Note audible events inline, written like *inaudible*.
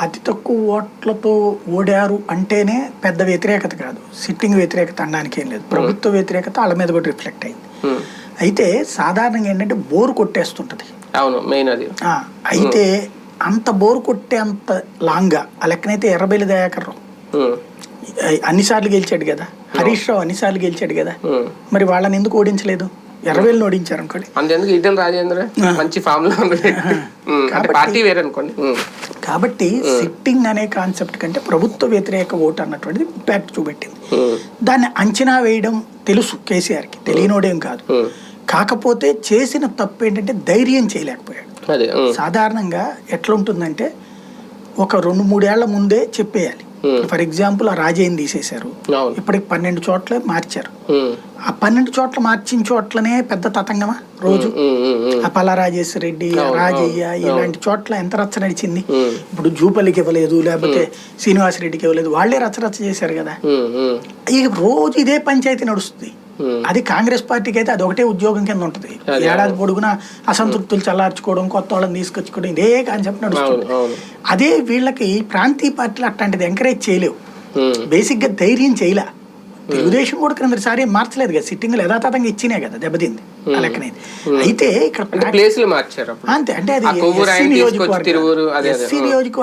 అతి తక్కువ ఓట్లతో ఓడారు అంటేనే పెద్ద వ్యతిరేకత కాదు. సిట్టింగ్ వ్యతిరేకత అనడానికి ఏం లేదు. ప్రభుత్వ వ్యతిరేకత వాళ్ళ మీద కూడా రిఫ్లెక్ట్ అయింది. ఉమ్. అయితే సాధారణంగా ఏంటంటే బోరు కొట్టేస్తుంటది. అవును మెయిన్ అది. అయితే అంత బోరు కొట్టే అంత లాంగ్గా ఆ లెక్కనైతే ఎర్రబెల్లి దయాకర్ రావు. అన్నిసార్లు గెలిచాడు కదా. హరీష్ రావు అన్నిసార్లు గెలిచాడు కదా. మరి వాళ్ళని ఎందుకు ఓడించలేదు? ఎర్రబెల్లిని ఓడించారు అనుకోండి. అంతెందుకు? ఈటెల రాజేంద్ర? మంచి ఫామ్ *laughs* లో పార్టీ వేరే అనుకోండి. కాబట్టి సిట్టింగ్ అనే కాన్సెప్ట్ కంటే ప్రభుత్వ వ్యతిరేక ఓటు అన్నటువంటిది ఇంపాక్ట్ చూపెట్టింది. దాన్ని అంచనా వేయడం తెలుసు కేసీఆర్కి తెలియనోడేం కాదు. కాకపోతే చేసిన తప్పు ఏంటంటే ధైర్యం చేయలేకపోయాడు. సాధారణంగా ఎట్లా ఉంటుందంటే ఒక రెండు మూడేళ్ళ ముందే చెప్పేయాలి. ఫర్ ఎగ్జాంపుల్ ఆ రాజయ్యని తీసేశారు ఇప్పటికి పన్నెండు చోట్ల మార్చారు ఉమ్. ఆ పన్నెండు చోట్ల మార్చిన చోట్లనే పెద్ద తతంగమా రోజు ఉమ్. ఉమ్. ఉమ్. ఆ పల్లారాజేశ్వర రెడ్డి రాజయ్య ఇలాంటి చోట్ల ఎంత రచ్చ నడిచింది. ఇప్పుడు జూపల్లికి ఇవ్వలేదు లేకపోతే శ్రీనివాసరెడ్డికి ఇవ్వలేదు వాళ్ళే రచ్చ రచ్చ చేశారు కదా. ఇక రోజు ఇదే పంచాయతీ నడుస్తుంది. అది కాంగ్రెస్ పార్టీకి అయితే అది ఒకటే ఉద్యోగం కింద ఉంటుంది. ఏడాది పొడుగునా అసంతృప్తులు చల్లార్చుకోవడం కొత్త వాళ్ళని తీసుకొచ్చుకోవడం ఇదే కాన్సెప్ట్ నడుస్తుంది. అదే వీళ్ళకి ప్రాంతీయ పార్టీలు అట్లాంటిది ఎంకరేజ్ చేయలేవు. బేసిక్గా ధైర్యం చేయలే. తెలుగుదేశం కూడా క్రిందసారి మార్చలేదు కదా సిట్టింగ్లు యథాతథంగా ఇచ్చినే కదా దెబ్బతింది ఆ లెక్కనేది అయితే ఇక్కడ ప్లేస్లు మార్చారు అంతే అంటే అది ఎస్సీ. నియోజకవర్గం